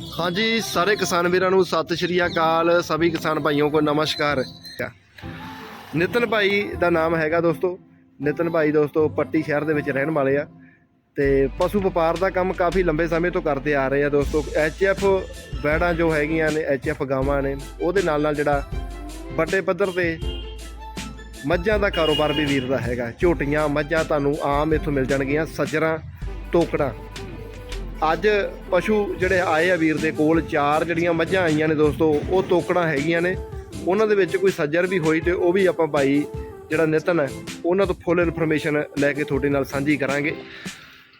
ਹਾਂਜੀ, ਸਾਰੇ ਕਿਸਾਨ ਵੀਰਾਂ ਨੂੰ ਸਤਿ ਸ਼੍ਰੀ ਅਕਾਲ। ਸਭੀ ਕਿਸਾਨ ਭਾਈयों को ਨਮਸਕਾਰ। ਨਿਤਨ ਭਾਈ ਦਾ ਨਾਮ ਹੈਗਾ ਦੋਸਤੋ। ਨਿਤਨ ਭਾਈ ਦੋਸਤੋ ਪੱਟੀ ਸ਼ਹਿਰ ਦੇ ਵਿੱਚ ਰਹਿਣ ਵਾਲੇ ਆ। ਤੇ ਪਸ਼ੂ ਵਪਾਰ ਦਾ ਕੰਮ ਕਾਫੀ ਲੰਬੇ ਸਮੇਂ ਤੋਂ ਕਰਦੇ ਆ ਰਹੇ ਆ ਦੋਸਤੋ। ਐਚਐਫ ਵੈੜਾਂ ਜੋ ਹੈਗੀਆਂ ਨੇ ਐਚਐਫ ਗਾਵਾਂ ਨੇ, ਉਹਦੇ ਨਾਲ ਨਾਲ ਜਿਹੜਾ ਵੱਡੇ ਪੱਧਰ ਤੇ ਮੱਝਾਂ ਦਾ ਕਾਰੋਬਾਰ ਵੀ ਵੀਰ ਦਾ ਹੈਗਾ। ਝੋਟੀਆਂ, ਮੱਝਾਂ ਤੁਹਾਨੂੰ ਆਮ ਇੱਥੋਂ ਮਿਲ ਜਾਣਗੀਆਂ, ਸੱਜਰਾਂ ਟੋਕੜਾਂ ਅੱਜ ਪਸ਼ੂ ਜਿਹੜੇ ਆਏ ਆ ਵੀਰ ਦੇ ਕੋਲ, ਚਾਰ ਜਿਹੜੀਆਂ ਮੱਝਾਂ ਆਈਆਂ ਨੇ ਦੋਸਤੋ, ਉਹ ਤੋਕੜਾਂ ਹੈਗੀਆਂ ਨੇ। ਉਹਨਾਂ ਦੇ ਵਿੱਚ ਕੋਈ ਸੱਜਰ ਵੀ ਹੋਈ ਤੇ ਉਹ ਵੀ ਆਪਾਂ ਭਾਈ ਜਿਹੜਾ ਨਿਤਨ ਹੈ, ਉਹਨਾਂ ਤੋਂ ਫੁੱਲ ਇਨਫੋਰਮੇਸ਼ਨ ਲੈ ਕੇ ਤੁਹਾਡੇ ਨਾਲ ਸਾਂਝੀ ਕਰਾਂਗੇ।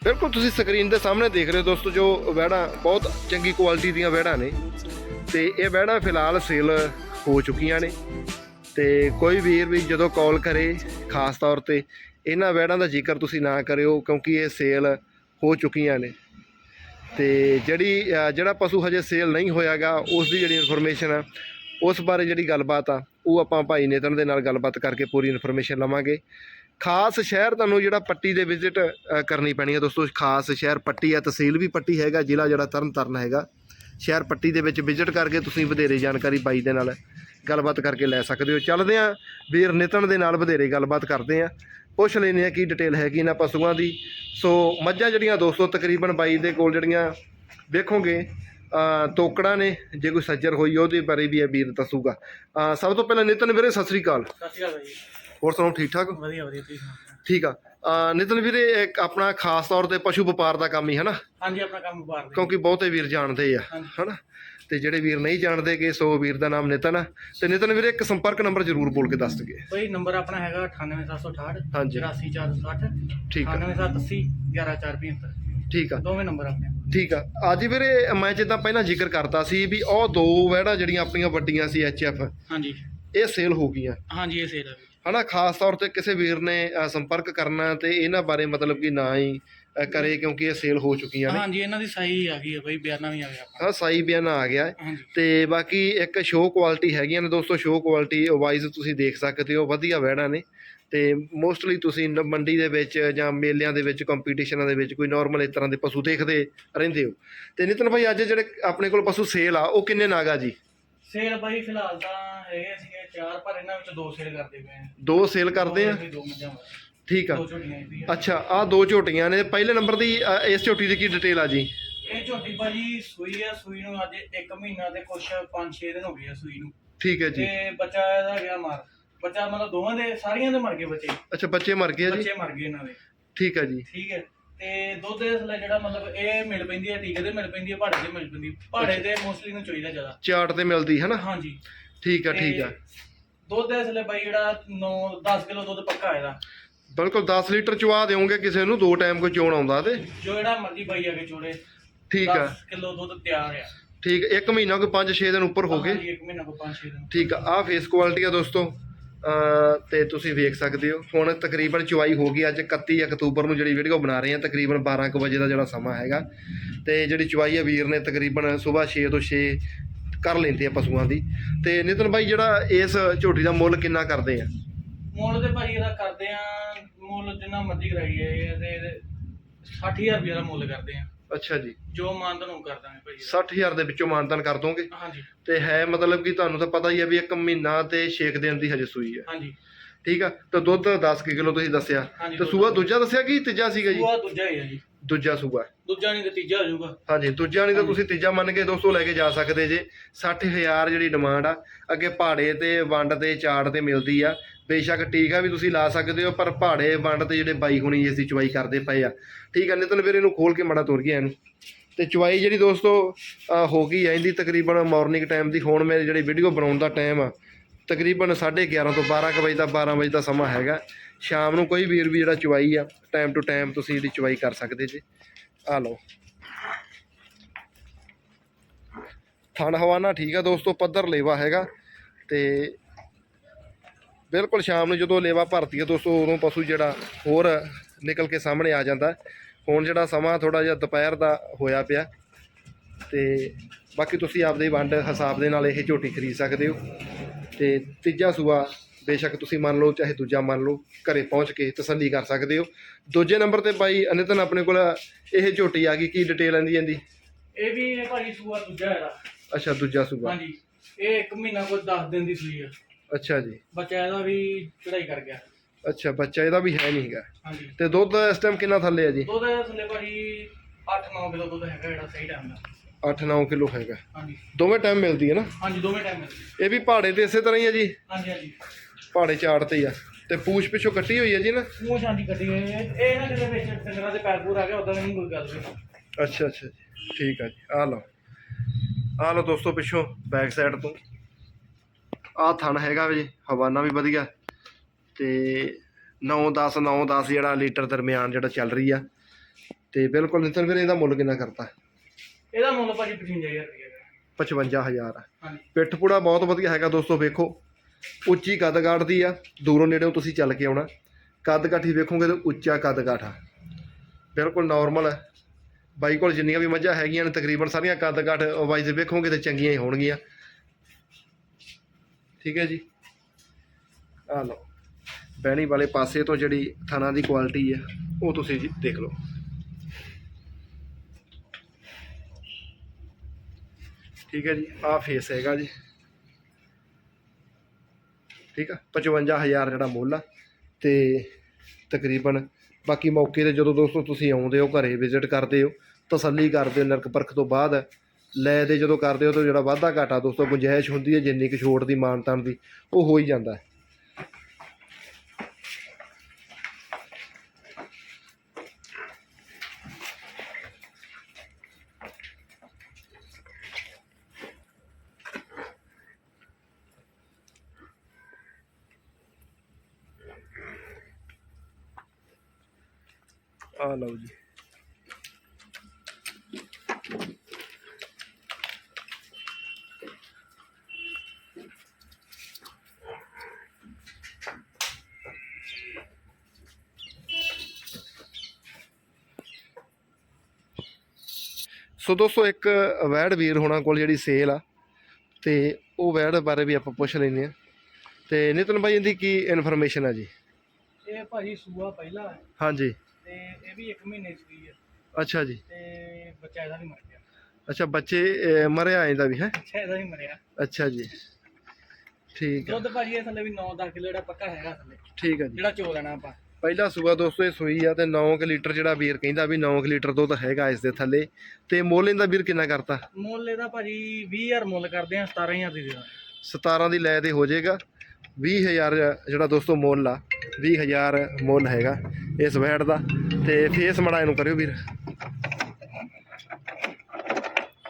ਬਿਲਕੁਲ ਤੁਸੀਂ ਸਕਰੀਨ ਦੇ ਸਾਹਮਣੇ ਦੇਖ ਰਹੇ ਹੋ ਦੋਸਤੋ, ਜੋ ਵਹਿੜਾਂ ਬਹੁਤ ਚੰਗੀ ਕੁਆਲਿਟੀ ਦੀਆਂ ਵਹਿੜਾਂ ਨੇ। ਤੇ ਇਹ ਵਹਿੜਾਂ ਫਿਲਹਾਲ ਸੇਲ ਹੋ ਚੁੱਕੀਆਂ ਨੇ। ਤੇ ਕੋਈ ਵੀਰ ਵੀ ਜਦੋਂ ਕਾਲ ਕਰੇ, ਖਾਸ ਤੌਰ ਤੇ, ਇਹਨਾਂ ਵਹਿੜਾਂ ਦਾ ਜ਼ਿਕਰ ਤੁਸੀਂ ਨਾ ਕਰਿਓ, ਕਿਉਂਕਿ ਇਹ ਸੇਲ ਹੋ ਚੁੱਕੀਆਂ ਨੇ। ਤੇ ਜਿਹੜੀ ਜਿਹੜਾ ਪਸ਼ੂ ਹਜੇ ਸੇਲ ਨਹੀਂ ਹੋਇਆਗਾ ਉਸ ਦੀ ਜਿਹੜੀ ਇਨਫੋਰਮੇਸ਼ਨ ਆ, ਉਸ ਬਾਰੇ ਜਿਹੜੀ ਗੱਲਬਾਤ ਆ, ਉਹ ਆਪਾਂ ਭਾਈ ਨੇਤਨ ਦੇ ਨਾਲ ਗੱਲਬਾਤ ਕਰਕੇ ਪੂਰੀ ਇਨਫੋਰਮੇਸ਼ਨ ਲਵਾਂਗੇ। ਖਾਸ ਸ਼ਹਿਰ ਤੁਹਾਨੂੰ ਜਿਹੜਾ ਪੱਟੀ ਦੇ ਵਿਜ਼ਿਟ ਕਰਨੀ ਪੈਣੀ ਹੈ ਦੋਸਤੋ, ਖਾਸ ਸ਼ਹਿਰ ਪੱਟੀ ਆ, ਤਹਿਸੀਲ ਵੀ ਪੱਟੀ ਹੈਗਾ, ਜ਼ਿਲ੍ਹਾ ਜਿਹੜਾ ਤਰਨਤਾਰਨ ਹੈਗਾ। ਸ਼ਹਿਰ ਪੱਟੀ ਦੇ ਵਿੱਚ ਵਿਜ਼ਿਟ ਕਰਕੇ ਤੁਸੀਂ ਵਧੇਰੇ ਜਾਣਕਾਰੀ ਬਾਈ ਦੇ ਨਾਲ ਗੱਲਬਾਤ ਕਰਕੇ ਲੈ ਸਕਦੇ ਹੋ। ਚੱਲਦੇ ਆ ਵੀਰ ਨਿਤਨ ਦੇ ਨਾਲ ਵਧੇਰੇ ਗੱਲਬਾਤ ਕਰਦੇ ਆ ਪੁੱਛ ਲੈਂਦੇ ਆ ਕੀ ਡਿਟੇਲ ਹੈਗੀ ਇਹਨਾਂ ਪਸ਼ੂਆਂ ਦੀ। ਸੋ ਮੱਝਾਂ ਜਿਹੜੀਆਂ ਦੋਸਤੋ ਤਕਰੀਬਨ ਬਾਈ ਦੇ ਕੋਲ ਜਿਹੜੀਆਂ ਵੇਖੋਗੇ ਤੋਕੜਾਂ ਨੇ ਜੇ ਕੋਈ ਸੱਜਰ ਹੋਈ ਉਹਦੇ ਬਾਰੇ ਵੀ ਇਹ ਵੀਰ ਦੱਸੂਗਾ। ਸਭ ਤੋਂ ਪਹਿਲਾਂ ਨਿਤਨ ਵੀਰੇ ਸਤਿ ਸ੍ਰੀ ਅਕਾਲ। ਸਤਿ ਸ਼੍ਰੀ ਅਕਾਲ ਭਾਈ ਹੋਰ ਸੁਣਾਓ ਠੀਕ ਠਾਕ ਵਧੀਆ ਵਧੀਆ ਤੁਸੀਂ ਠੀਕ ਆ। ਨਿਤਨ ਵੀਰੇ ਇੱਕ ਆਪਣਾ ਖਾਸ ਤੌਰ ਤੇ ਪਸ਼ੂ ਵਪਾਰ ਦਾ ਕੰਮ ਹੀ ਹੈ ਨਾ ਹਾਂਜੀ ਆਪਣਾ ਕੰਮ ਵਪਾਰ ਦੇ ਕਿਉਂਕਿ ਬਹੁਤੇ ਵੀਰ ਜਾਣਦੇ ਆ। ਹਨਾ? ਤੇ ਜਿਹੜੇ ਵੀਰ ਨਹੀਂ ਜਾਣਦੇਗੇ ਸੋ ਵੀਰ ਦਾ ਨਾਮ ਨਿਤਨ ਆ ਤੇ ਨਿਤਨ ਵੀਰੇ ਇੱਕ ਸੰਪਰਕ ਨੰਬਰ ਜ਼ਰੂਰ ਬੋਲ ਕੇ ਦੱਸ ਦਗੇ ਭਾਈ ਨੰਬਰ ਆਪਣਾ ਹੈਗਾ 98768 ਹਾਂਜੀ। 84460 ਠੀਕ ਆ। 98780 11475 ਠੀਕ ਆ। ਦੋਵੇਂ ਨੰਬਰ ਆਪਣੇ ਠੀਕ ਆ। ਅੱਜ ਵੀਰੇ ਮੈਂ ਜਿੱਦਾਂ ਪਹਿਲਾਂ ਜ਼ਿਕਰ ਕਰਤਾ ਸੀ ਵੀ ਉਹ ਦੋ ਵਹਿੜਾਂ ਜਿਹੜੀਆਂ ਆਪਣੀਆਂ ਵੱਡੀਆਂ ਸੀ ਐਚਐਫ ਹਾਂਜੀ। ਇਹ ਸੇਲ ਹੋ ਗਈਆਂ। ਹਾਂਜੀ ਇਹ ਸੇਲ ਹੈ ਹਨਾ ਖਾਸ ਤੌਰ ਤੇ ਕਿਸੇ ਵੀਰ ਨੇ ਸੰਪਰਕ ਕਰਨਾ ਤੇ ਇਹਨਾਂ ਬਾਰੇ ਮਤਲਬ ਕਿ ਨਾ ਹੀ ਕਰੇ ਕਿਉਂਕਿ ਇਹ ਸੇਲ ਹੋ ਚੁੱਕੀਆਂ ਨੇ। ਹਾਂਜੀ ਇਹਨਾਂ ਦੀ ਸਾਈ ਆ ਗਈ ਹੈ ਭਾਈ ਬਿਆਨਾ ਵੀ ਆ ਗਿਆ ਹਾਂ ਸਾਈ ਬਿਆਨ ਆ ਗਿਆ। ਤੇ ਬਾਕੀ ਇੱਕ ਸ਼ੋਅ ਕੁਆਲਿਟੀ ਹੈਗੀਆਂ ਨੇ ਦੋਸਤੋ ਸ਼ੋਅ ਕੁਆਲਿਟੀ ਵਾਈਜ਼ ਤੁਸੀਂ ਦੇਖ ਸਕਦੇ ਹੋ ਵਧੀਆ ਵਹਿੜਾਂ ਨੇ। ਤੇ ਮੋਸਟਲੀ ਤੁਸੀਂ ਮੰਡੀ ਦੇ ਵਿੱਚ ਜਾਂ ਮੇਲਿਆਂ ਦੇ ਵਿੱਚ ਕੰਪੀਟੀਸ਼ਨਾਂ ਦੇ ਵਿੱਚ ਕੋਈ ਨਾਰਮਲ ਇਸ ਤਰ੍ਹਾਂ ਦੇ ਪਸ਼ੂ ਦੇਖਦੇ ਰਹਿੰਦੇ ਹੋ। ਤੇ ਨਿਤਨ ਭਾਈ ਅੱਜ ਜਿਹੜੇ ਆਪਣੇ ਕੋਲ ਪਸ਼ੂ ਸੇਲ ਆ ਉਹ ਕਿੰਨੇ ਨਾਗਾ ਜੀ? ਸੇਲ ਭਾਈ ਫਿਲਹਾਲ ਤਾਂ ਹੈਗੇ ਸੀਗੇ ਚਾਰ ਪਰ ਇਹਨਾਂ ਵਿੱਚ ਦੋ ਸੇਲ ਕਰਦੇ ਪਏ ਆ। ਦੋ ਸੇਲ ਕਰਦੇ ਆ? ਦੋ ਮੱਝਾਂ ਵਾ। ਠੀਕ ਆ। ਦੋ ਝੋਟੀਆਂ ਇਹਦੀ ਆ ਅੱਛਾ ਆ ਦੋ ਝੋਟੀਆਂ ਨੇ। ਪਹਿਲੇ ਨੰਬਰ ਦੀ ਅ, ਇਸ ਝੋਟੀ ਦੀ ਕੀ ਡਿਟੇਲ ਆ ਜੀ? ਇਹ ਝੋਟੀ ਭਾਜੀ ਸੂਈ ਆ ਸੂਈ ਨੂੰ ਅੱਜ 1 ਮਹੀਨਾ ਤੇ ਕੁਛ 5-6 ਦਿਨ ਹੋ ਗਏ ਆ ਸੂਈ ਨੂੰ। ਠੀਕ ਹੈ ਜੀ। ਤੇ ਬੱਚਾ ਇਹਦਾ ਗਿਆ ਮਾਰ। ਬੱਚਾ ਮਤਲਬ ਦੋਵਾਂ ਦੇ ਸਾਰੀਆਂ ਦੇ ਮਰ ਗਏ ਬੱਚੇ। ਅੱਛਾ ਬੱਚੇ ਮਰ ਗਏ ਆ ਜੀ? ਬੱਚੇ ਮਰ ਗਏ ਇਹਨਾਂ ਦੇ। ਠੀਕ ਹੈ ਜੀ। ਠੀਕ ਹੈ। ਤੇ ਦੁੱਧ ਇਸ ਲਈ ਜਿਹੜਾ ਮਤਲਬ ਇਹ ਮਿਲ ਪੈਂਦੀ ਹੈ ਟੀਕੇ ਤੇ ਮਿਲ ਪੈਂਦੀ ਹੈ ਭਾੜੇ ਤੇ ਮਿਲ ਪੈਂਦੀ ਹੈ। ਭਾੜੇ ਤੇ ਮੋਸਟਲੀ ਨੂੰ ਚਾਹੀਦਾ ਜ਼ਿਆਦਾ। ਚਾਰਟ ਤੇ ਮਿਲਦੀ ਹੈ ਨਾ ਹਾਂਜੀ। ਠੀਕ ਆ ਠੀਕ ਆ। ਤੇ ਦੁੱਧ ਇਸ ਲਈ ਬਾਈ ਜਿਹੜਾ 9 10 ਕਿਲੋ ਦੁੱਧ ਪੱਕਾ ਇਹਦਾ। ਬਿਲਕੁਲ 10 ਲੀਟਰ ਚਵਾ ਦਿਓਗੇ ਕਿਸੇ ਨੂੰ ਦੋ ਟਾਈਮ ਕੋਈ ਚੋਣ ਆਉਂਦਾ ਤੇ। ਜੋ ਜਿਹੜਾ ਮਰਜ਼ੀ ਬਾਈ ਆ ਕੇ ਚੋੜੇ। ਠੀਕ ਆ। 10 ਕਿਲੋ ਦੁੱਧ ਤਿਆਰ ਆ। ਠੀਕ ਇੱਕ ਮਹੀਨਾ ਕੋਈ 5-6 ਦਿਨ ਉੱਪਰ ਹੋ ਗਏ। ਹਾਂਜੀ, ਇੱਕ ਮਹੀਨਾ ਕੋ 5-6 ਦਿਨ। ਠੀਕ ਆ ਆਹ ਫੇਸ ਕੁਆਲਿਟੀ ਆ ਦੋਸਤੋ। ਤੇ ਤੁਸੀਂ ਵੇਖ ਸਕਦੇ ਹੋ। ਹੁਣ ਤਕਰੀਬਨ ਚੁਆਈ ਹੋ ਗਈ। ਅੱਜ 31 ਅਕਤੂਬਰ ਨੂੰ ਜਿਹੜੀ ਵੀਡੀਓ ਬਣਾ ਰਹੇ ਹਾਂ, ਤਕਰੀਬਨ 12 ਕੁ ਵਜੇ ਦਾ ਜਿਹੜਾ ਸਮਾਂ ਹੈਗਾ। ਤੇ ਜਿਹੜੀ ਚੁਆਈ ਆ, ਵੀਰ ਨੇ ਤਕਰੀਬਨ ਸਵੇਰ 6 ਤੋਂ 6 ਕਰ ਲੈਂਦੇ ਆ ਪਸ਼ੂਆਂ ਦੀ। ਤੇ ਨਿਤਨ ਭਾਈ ਜਿਹੜਾ ਇਸ ਝੋਟੀ ਦਾ ਮੁੱਲ ਕਿੰਨਾ ਕਰਦੇ ਆ? ਮੁੱਲ ਤੇ ਭਾਈ ਇਹਦਾ ਕਰਦੇ ਆ, ਮੁੱਲ ਜਿੰਨਾ ਮਰਜ਼ੀ ਕਰਾਈਏ, ਇਹਦੇ 60000 ਰੁਪਏ ਦਾ ਮੁੱਲ ਕਰਦੇ ਆ। ਅੱਛਾ ਜੀ। ਜੋ ਮੰਨਦ ਨੂੰ ਕਰ ਦਾਂਗੇ ਭਾਈ ਇਹਦਾ। 60000 ਦੇ ਵਿੱਚੋਂ ਮਾਨਤਨ ਕਰ ਦੋਗੇ? ਹਾਂਜੀ। ਤੇ ਹੈ ਮਤਲਬ ਕਿ ਤੁਹਾਨੂੰ ਤਾਂ ਪਤਾ ਹੀ ਹੈ ਵੀ ਇੱਕ ਮਹੀਨਾ ਤੇ 6 ਦਿਨ ਦੀ ਹਜੇ ਸੂਈ ਹੈ। ਹਾਂਜੀ। ਠੀਕ ਆ? ਤੇ ਦੁੱਧ 10 ਕਿਲੋ ਤੁਸੀਂ ਦੱਸਿਆ। ਹਾਂਜੀ, ਤੇ ਦੁੱਧ ਸੂਆ ਦੂਜਾ ਦੱਸਿਆ ਕਿ ਤੀਜਾ ਸੀਗਾ ਜੀ? ਉਹ ਦੂਜਾ ਹੀ ਆ ਜੀ। ਦੂਜਾ ਸੂਆ। ਦੂਜਾ ਨਹੀਂ ਤੇ ਤੀਜਾ ਹੋ ਜਾਊਗਾ। ਹਾਂਜੀ ਦੂਜਾ ਨਹੀਂ ਤਾਂ ਤੁਸੀਂ ਤੀਜਾ ਮੰਨ ਕੇ ਦੋਸਤੋ ਲੈ ਕੇ ਜਾ ਸਕਦੇ ਜੇ। 60000 ਜਿਹੜੀ ਡਿਮਾਂਡ ਆ ਅੱਗੇ ਪਹਾੜੇ ਤੇ ਵੰਡ ਤੇ ਚਾੜ ਤੇ ਮਿਲਦੀ ਆ। ਬੇਸ਼ੱਕ ਟੀਕਾ ਵੀ ਤੁਸੀਂ ਲਾ ਸਕਦੇ ਹੋ, ਪਰ ਪਹਾੜੇ ਵੰਡ ਤੇ ਜਿਹੜੇ ਬਾਈ ਹੁਣੀ ਅਸੀਂ ਚੁਆਈ ਕਰਦੇ ਪਏ ਆ। ਠੀਕ ਆ, ਨਿਤਨ ਫਿਰ ਇਹਨੂੰ ਖੋਲ ਕੇ ਮੜਾ ਤੁਰ ਗਿਆ ਇਹਨੂੰ। ਤੇ ਚਵਾਈ ਜਿਹੜੀ ਦੋਸਤੋ ਹੋ ਗਈ ਆ, ਇਹਦੀ ਤਕਰੀਬਨ ਮਾਰਨਿੰਗ ਟਾਈਮ ਦੀ, ਹੁਣ ਮੇਰੇ ਜਿਹੜੀ ਵੀਡੀਓ ਬਣਾਉਣ ਦਾ ਟਾਈਮ ਆ, ਤਕਰੀਬਨ 11:30 ਤੋਂ 12 ਕੁ ਵਜੇ ਦਾ 12 ਵਜੇ ਦਾ ਸਮਾਂ ਹੈਗਾ। ਸ਼ਾਮ ਨੂੰ ਕੋਈ ਵੀਰ ਵੀ ਜਿਹੜਾ ਚਵਾਈ ਆ ਟਾਈਮ ਟੂ ਟਾਈਮ ਤੁਸੀਂ ਜਿਹੜੀ ਚਵਾਈ ਕਰ ਸਕਦੇ ਜੇ। ਆ ਲਓ। ਥਣ ਹਵਾਨਾ ਠੀਕ ਆ ਦੋਸਤੋ, ਪੱਧਰ ਲੇਵਾ ਹੈਗਾ। ਤੇ ਬਿਲਕੁਲ ਸ਼ਾਮ ਨੂੰ ਜਦੋਂ ਲੇਵਾ ਭਰਤੀ ਹੈ ਦੋਸਤੋ ਉਦੋਂ ਪਸ਼ੂ ਜਿਹੜਾ ਹੋਰ ਨਿਕਲ ਕੇ ਸਾਹਮਣੇ ਆ ਜਾਂਦਾ ਹੁਣ ਜਿਹੜਾ ਸਮਾਂ ਥੋੜਾ ਜਿਹਾ ਦੁਪਹਿਰ ਦਾ ਹੋਇਆ ਪਿਆ। ਤੇ ਬਾਕੀ ਤੁਸੀਂ ਆਪਦੇ ਵੰਡ ਹਿਸਾਬ ਦੇ ਨਾਲ ਇਹ ਝੋਟੀ ਖਰੀਦ ਸਕਦੇ ਹੋ। ਤੇ ਤੀਜਾ ਸੂਆ ਬੇਸ਼ੱਕ ਤੁਸੀਂ ਮੰਨ ਲਓ ਚਾਹੇ ਦੂਜਾ ਮੰਨ ਲਓ ਘਰੇ ਪਹੁੰਚ ਕੇ ਤਸੱਲੀ ਕਰ ਸਕਦੇ ਹੋ। ਦੂਜੇ ਨੰਬਰ ਤੇ ਬਾਈ ਅਨਿਤਨ ਆਪਣੇ ਕੋਲ ਇਹ ਝੋਟੀ ਆ ਗਈ ਕੀ ਡਿਟੇਲ ਆਂਦੀ ਜਾਂਦੀ ਇਹ ਵੀ ਇਹ ਭਾਜੀ ਸੂਆ ਦੂਜਾ ਇਹਦਾ ਅੱਛਾ ਦੂਜਾ ਸੂਬਾ ਹਾਂਜੀ। ਇਹ ਇੱਕ ਮਹੀਨਾ ਕੋਈ 10 ਦਿਨ ਦੀ ਸੂਈ ਆ। ਅੱਛਾ ਜੀ। ਬੱਚਾ ਇਹਦਾ ਵੀ ਚੜਾਈ ਕਰ ਗਿਆ। ਅੱਛਾ ਬੱਚਾ ਇਹਦਾ ਵੀ ਹੈ ਨਹੀਂ ਹੈਗਾ। ਹਾਂਜੀ। ਤੇ ਦੁੱਧ ਇਸ ਟਾਈਮ ਕਿੰਨਾ ਥੱਲੇ ਆ ਜੀ? ਦੁੱਧ ਇਹਦਾ ਥੱਲੇ ਭਾਜੀ 8-9 ਕਿਲੋ ਦੁੱਧ ਹੈਗਾ ਜਿਹੜਾ ਸਹੀ ਟਾਈਮ ਦਾ। 8-9 ਕਿਲੋ ਹੈਗਾ। ਹਾਂਜੀ। ਦੋਵੇਂ ਟਾਈਮ ਮਿਲਦੀ ਹੈ ਨਾ? ਹਾਂਜੀ ਦੋਵੇਂ ਟਾਈਮ ਮਿਲਦੇ। ਇਹ ਵੀ ਪਹਾੜੇ ਤੇ ਇਸੇ ਤਰ੍ਹਾਂ ਹੀ ਆ ਜੀ? ਹਾਂਜੀ ਹਾਂਜੀ। ਪਹਾੜੇ ਚਾੜ ਤੇ ਆ। ਤੇ ਪੂਛ ਪਿੱਛੋਂ ਕੱਟੀ ਹੋਈ ਹੈ ਜੀ ਨਾ? ਮੂੰਹ ਸ਼ਾਂਤੀ ਕੱਢੀ ਹੋਈ ਹੈ। ਇਹ ਨਾ ਕਿਤੇ ਵਿੱਚ ਡੰਗਰਾਂ ਦੇ ਪੈਰ ਪੂਰ ਆ ਗਿਆ ਉਦਾਂ ਨਹੀਂ ਕੋਈ ਗੱਲ ਨਹੀਂ ਅੱਛਾ ਅੱਛਾ ਜੀ। ਠੀਕ ਆ ਜੀ। ਆ ਲਓ। ਆ ਲਓ ਦੋਸਤੋ ਪਿੱਛੋਂ ਬੈਕ ਸਾਈਡ ਤੋਂ। ਆ ਥਣ ਹੈਗਾ ਵੇ ਜੀ ਹਵਾਨਾ ਵੀ ਵਧੀਆ। ਤੇ 9 10 9 10 ਜਿਹੜਾ ਲੀਟਰ ਦਰਮਿਆਨ ਜਿਹੜਾ ਚੱਲ ਰਹੀ ਆ। ਤੇ ਬਿਲਕੁਲ ਨਿਤਨ ਵੀਰ ਇਹਦਾ ਮੁੱਲ ਕਿੰਨਾ ਕਰਤਾ? ਇਹਦਾ ਮੁੱਲ ਭਾਜੀ 55000 ਰੁਪਏ ਦਾ 55000 ਆ ਹਾਂਜੀ। ਪਿੱਠ ਪੂੜਾ ਬਹੁਤ ਵਧੀਆ ਹੈਗਾ ਦੋਸਤੋ ਵੇਖੋ। ਉੱਚੀ ਕੱਦ ਦੀ ਆ ਦੂਰੋਂ ਨੇੜੇੋਂ ਤੁਸੀਂ ਚੱਲ ਕੇ ਆਉਣਾ। ਕੱਦ ਕਾਠੀ ਵੇਖੋਗੇ ਤਾਂ ਉੱਚਾ ਕੱਦ ਕਾਠ ਬਿਲਕੁਲ ਨਾਰਮਲ ਹੈ ਬਾਈ ਕੋਲ ਜਿੰਨੀਆਂ ਵੀ ਮੱਝਾਂ ਹੈਗੀਆਂ ਨੇ ਤਕਰੀਬਨ ਸਾਰੀਆਂ ਕੱਦ ਕਾਠ ਵਾਈਜ਼ ਵੇਖੋਗੇ ਤੇ ਚੰਗੀਆਂ ਹੀ ਹੋਣਗੀਆਂ। ਠੀਕ ਹੈ ਜੀ। ਆ ਲਓ। ਬਹਿਣੀ ਵਾਲੇ ਪਾਸੇ ਤੋਂ ਜਿਹੜੀ ਥਾਣਾ ਦੀ ਕੁਆਲਿਟੀ ਹੈ ਉਹ ਤੁਸੀਂ ਜੀ ਦੇਖ ਲਓ। ਠੀਕ ਹੈ ਜੀ, ਆਹ ਫੇਸ ਹੈਗਾ ਜੀ। ਠੀਕ ਆ 55000 ਜਿਹੜਾ ਮੁੱਲ ਆ ਤੇ ਤਕਰੀਬਨ ਬਾਕੀ ਮੌਕੇ ਤੇ ਜਦੋਂ ਦੋਸਤੋ ਤੁਸੀਂ ਆਉਂਦੇ ਹੋ, ਘਰੇ ਵਿਜ਼ਿਟ ਕਰਦੇ ਹੋ, ਤਸੱਲੀ ਕਰਦੇ ਹੋ, ਨਰਕ ਪਰਖ ਤੋਂ ਬਾਅਦ ਲੈ ਦੇ ਜਦੋਂ ਕਰਦੇ ਹੋ ਤਾਂ ਜਿਹੜਾ ਵਾਧਾ ਘਾਟਾ ਦੋਸਤੋ, ਗੁੰਜਾਇਸ਼ ਹੁੰਦੀ ਹੈ ਜਿੰਨੀ ਕੁ ਛੋਟ ਦੀ, ਮਾਨਤਾਨ ਦੀ, ਉਹ ਹੋ ਹੀ ਜਾਂਦਾ ਹੈ। ਆ ਲਓ ਜੀ। ਸੋ ਦੋਸਤੋ ਇੱਕ ਵੈੜ ਵੀਰ ਹੋਣਾ ਕੋਲ ਜਿਹੜੀ ਸੇਲ ਆ ਤੇ ਉਹ ਵੈੜ ਬਾਰੇ ਵੀ ਆਪਾਂ ਪੁੱਛ ਲੈਂਦੇ ਆ ਤੇ ਨਿਤਨ ਭਾਈ ਇਹਦੀ ਕੀ ਇਨਫੋਰਮੇਸ਼ਨ ਆ ਜੀ? ਇਹ ਭਾਜੀ ਸੂਆ ਪਹਿਲਾ ਹੈ ਹਾਂਜੀ। ਤੇ ਇਹ ਵੀ 1 ਮਹੀਨੇ ਦੀ ਹੈ ਅੱਛਾ ਜੀ। ਤੇ ਬੱਚਾ ਇਹਦਾ ਵੀ ਮਰ ਗਿਆ। ਅੱਛਾ ਬੱਚੇ ਅਹ, ਮਰਿਆ ਇਹਦਾ ਵੀ ਹੈ? ਬੱਚਾ ਇਹਦਾ ਵੀ ਮਰਿਆ। ਅੱਛਾ ਜੀ। ਠੀਕ ਆ। ਦੁੱਧ ਭਾਜੀ ਇਹ ਥੱਲੇ ਵੀ 9-10 ਕਿਲੋ ਜਿਹੜਾ ਪੱਕਾ ਹੈਗਾ ਥੱਲੇ। ਠੀਕ ਆ ਜੀ। ਜਿਹੜਾ ਚੋ ਲੈਣਾ ਆਪਾਂ। ਪਹਿਲਾ ਸੂਆ ਦੋਸਤੋ ਇਹ ਸੂਈ ਆ ਤੇ 9 ਲੀਟਰ ਜਿਹੜਾ ਵੀਰ ਕਹਿੰਦਾ ਵੀ 9 ਲੀਟਰ ਦੁੱਧ ਹੈਗਾ ਇਸ ਦੇ ਥੱਲੇ। ਤੇ ਮੁੱਲ ਇਹਦਾ ਵੀਰ ਕਿੰਨਾ ਕਰਤਾ? ਮੁੱਲ ਇਹਦਾ ਭਾਜੀ 20000 ਮੁੱਲ ਕਰਦੇ ਆ 17000 ਦੀ ਦੇ ਦਾਂਗੇ 17 ਦੀ ਲੈ ਤੇ ਹੋ ਜਾਏਗਾ। 20000 ਜਿਹੜਾ ਦੋਸਤੋ ਮੁੱਲ ਆ 20000 ਮੁੱਲ ਹੈਗਾ ਇਸ ਵੈਟ ਦਾ। ਤੇ ਫੇਸ ਮੜਾ ਇਹਨੂੰ ਕਰਿਓ ਵੀਰ।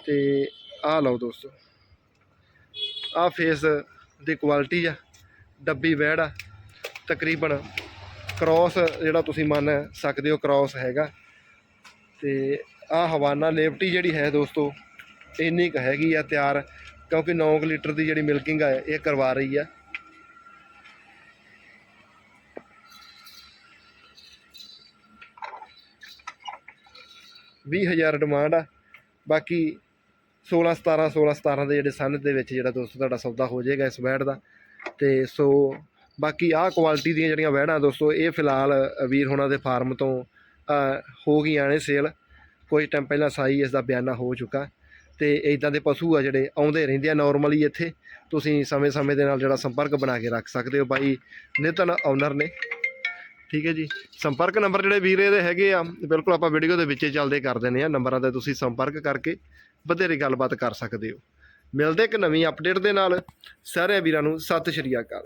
ਤੇ ਆਹ ਲਓ ਦੋਸਤੋ। ਆਹ ਫੇਸ ਦੀ ਕੁਆਲਿਟੀ ਆ ਡੱਬੀ ਵੈੜ ਆ ਤਕਰੀਬਨ ਕ੍ਰਾਸ ਜਿਹੜਾ ਤੁਸੀਂ ਮੰਨ ਸਕਦੇ ਹੋ ਕ੍ਰਾਸ ਹੈਗਾ। ਤੇ ਆਹ ਹਵਾਨਾ ਲੇਵਟੀ ਜਿਹੜੀ ਹੈ ਦੋਸਤੋ, ਇੰਨੀ ਕੁ ਹੈਗੀ ਆ ਤਿਆਰ, ਕਿਉਂਕਿ 9 ਲੀਟਰ ਦੀ ਜਿਹੜੀ ਮਿਲਕਿੰਗ ਆ, ਇਹ ਕਰਵਾ ਰਹੀ ਆ। ਵੀਹ ਹਜ਼ਾਰ ਡਿਮਾਂਡ ਆ। ਬਾਕੀ 16 17 16 17 ਦੇ ਜਿਹੜੇ ਸਨ ਦੇ ਵਿੱਚ ਜਿਹੜਾ ਦੋਸਤੋ ਤੁਹਾਡਾ ਸੌਦਾ ਹੋ ਜਾਏਗਾ ਇਸ ਵੈੜ ਦਾ। ਤੇ ਸੋ ਬਾਕੀ ਆਹ ਕੁਆਲਿਟੀ ਦੀਆਂ ਜਿਹੜੀਆਂ ਵੈੜਾਂ ਦੋਸਤੋ, ਇਹ ਫਿਲਹਾਲ ਵੀਰ ਹੋਣਾ ਦੇ ਫਾਰਮ ਤੋਂ ਹੋ ਗਈਆਂ ਨੇ ਸੇਲ ਕੁਝ ਟਾਈਮ ਪਹਿਲਾਂ ਸਾਈ ਇਸ ਦਾ ਬਿਆਨਾ ਹੋ ਚੁੱਕਾ। ਤੇ ਇਦਾਂ ਦੇ ਪਸ਼ੂ ਆ ਜਿਹੜੇ ਆਉਂਦੇ ਰਹਿੰਦੇ ਆ ਨਾਰਮਲੀ ਇੱਥੇ। ਤੁਸੀਂ ਸਮੇਂ-ਸਮੇਂ ਦੇ ਨਾਲ ਜਿਹੜਾ ਸੰਪਰਕ ਬਣਾ ਕੇ ਰੱਖ ਸਕਦੇ ਹੋ ਬਾਈ ਨਿਤਨ ਓਨਰ ਨੇ। ਠੀਕ ਹੈ ਜੀ। ਸੰਪਰਕ ਨੰਬਰ ਜਿਹੜੇ ਵੀਰੇ ਦੇ ਹੈਗੇ ਆ, ਬਿਲਕੁਲ ਆਪਾਂ ਵੀਡੀਓ ਦੇ ਵਿੱਚ ਚੱਲਦੇ ਕਰ ਦਿੰਦੇ ਆ। ਨੰਬਰਾਂ ਤੇ ਤੁਸੀਂ ਸੰਪਰਕ ਕਰਕੇ ਵਧੇਰੇ ਗੱਲਬਾਤ ਕਰ ਸਕਦੇ ਹੋ। ਮਿਲਦੇ ਇੱਕ ਨਵੀਂ ਅਪਡੇਟ ਦੇ ਨਾਲ। ਸਾਰਿਆਂ ਵੀਰਾਂ ਨੂੰ ਸਤਿ ਸ਼੍ਰੀ ਅਕਾਲ।